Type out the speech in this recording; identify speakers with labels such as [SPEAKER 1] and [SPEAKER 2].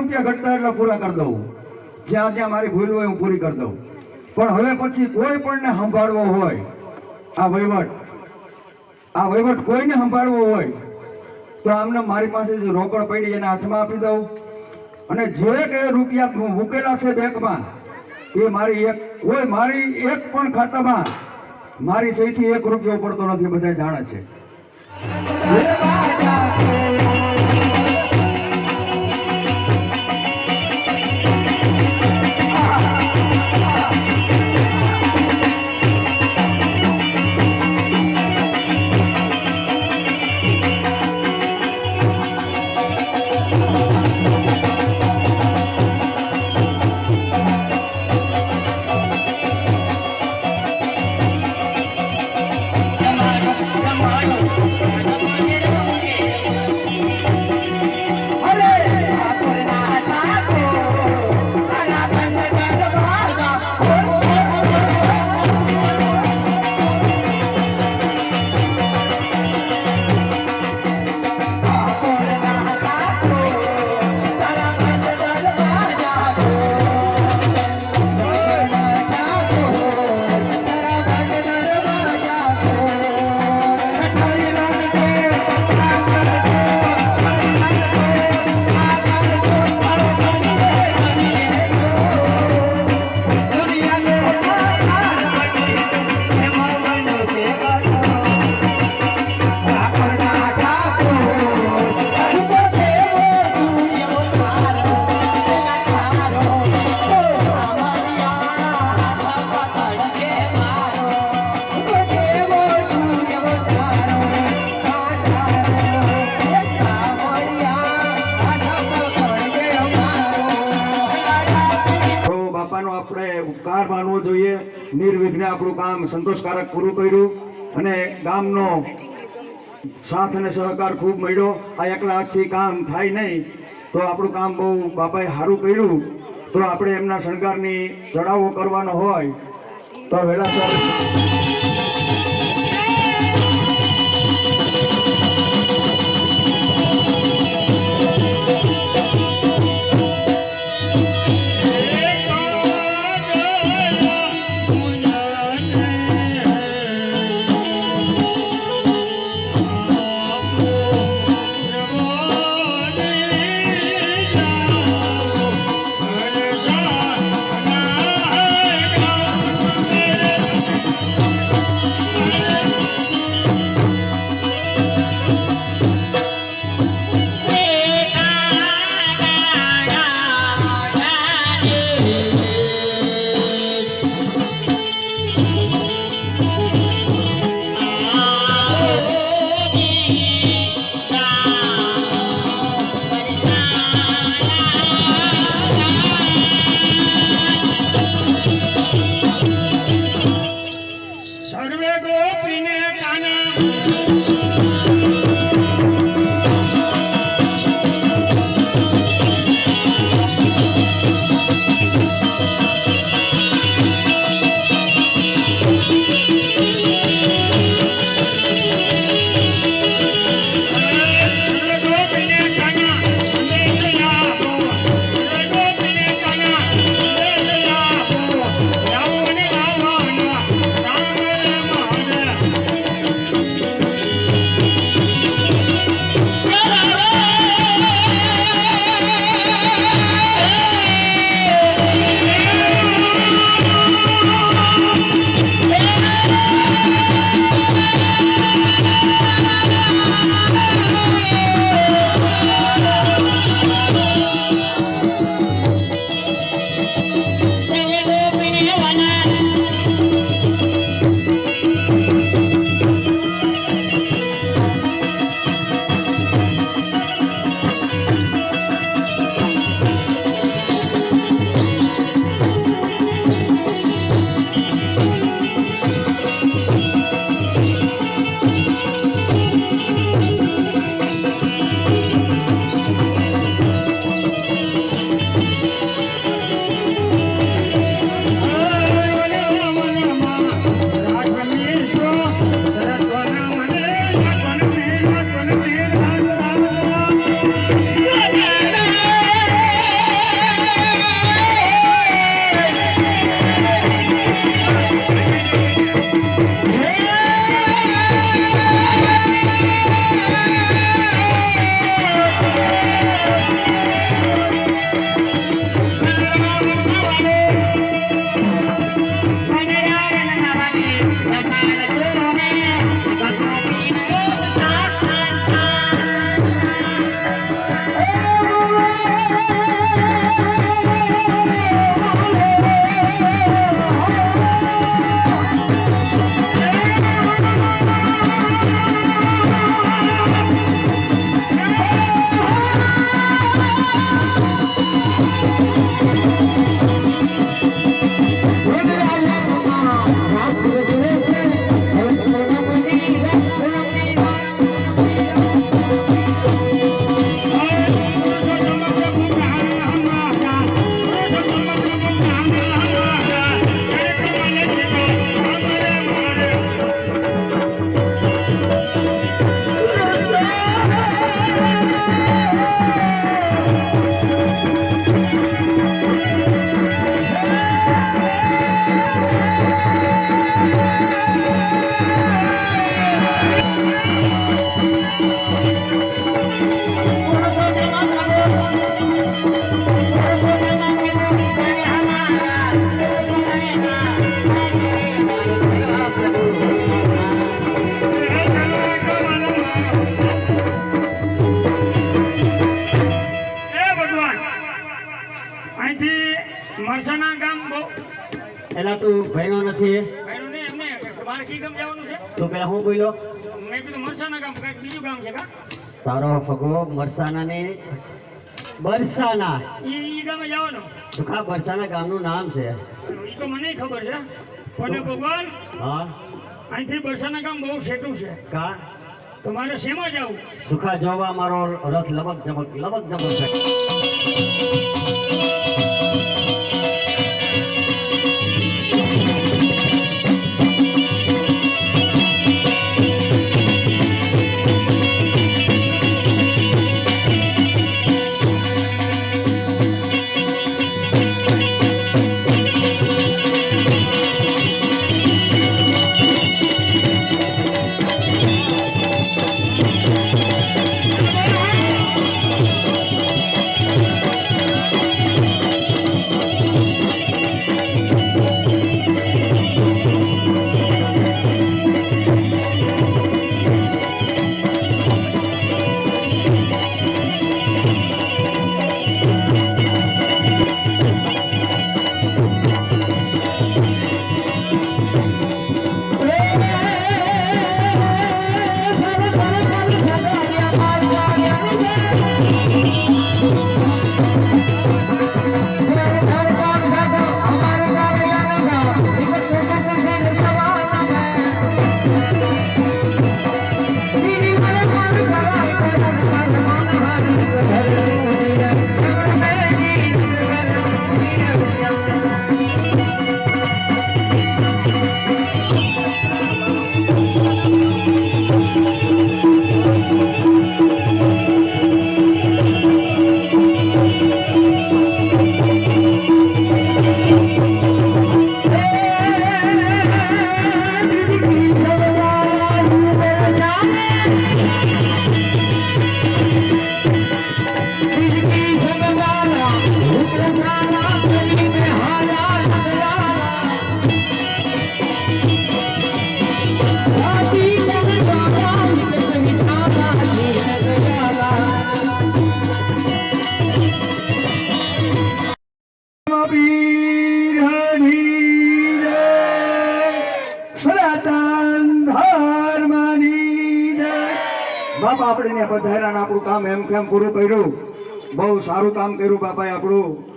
[SPEAKER 1] રૂપિયા ઘટતા એટલે પૂરા કરી દઉં. જ્યાં જ્યાં મારી ભૂલ હોય હું પૂરી કરી દઉં. પણ હવે પછી કોઈ પણને સંભાળવો હોય, આ વહીવટ આ વહીવટ કોઈને સંભાળવો હોય, તો આમને મારી પાસે જે રોકડ પડી એને હાથમાં આપી દઉં. અને જે કે રૂપિયા મૂકેલા છે બેંકમાં, એ મારી એક કોઈ મારી એક પણ ખાતામાં મારી સહીથી એક રૂપિયો પડતો નથી બધા જાણે છે. જોઈએ નિર્વિઘ્ને આપણું કામ સંતોષકારક પૂરું કર્યું અને ગામનો સાથ અને સહકાર ખૂબ મળ્યો. આ એકલા હાથથી કામ થાય નહીં તો આપણું કામ બહુ બાપાએ સારું કર્યું. તો આપણે એમના શણગારની ચડાવો કરવાનો હોય તો વહેલાસર
[SPEAKER 2] મારે કી ગામ જવાનું છે?
[SPEAKER 3] તું પેલા હું બોલ્યો?
[SPEAKER 2] મેં કીધું મરસાના ગામ કંઈક બીજું ગામ છે કા?
[SPEAKER 3] તારો હગો બરસાના ને બરસાના.
[SPEAKER 2] ઈ ગામે જવાનું.
[SPEAKER 3] તું બરસાના ગામનું નામ છે.
[SPEAKER 2] ઈ તો મને ખબર છે. પણ ભગવાન?
[SPEAKER 3] હા.
[SPEAKER 2] અહીંથી બરસાના ગામ બહુ સેટું છે.
[SPEAKER 3] કા?
[SPEAKER 2] તો મારે શેમાં જવું?
[SPEAKER 3] સુખા જોવા મારો રથ લબક જબક લબક જબક છે.
[SPEAKER 1] આપણે ને પધાર્યા આપણું કામ એમ કેમ પૂરું કર્યું? બહુ સારું કામ કર્યું બાપાએ આપણું.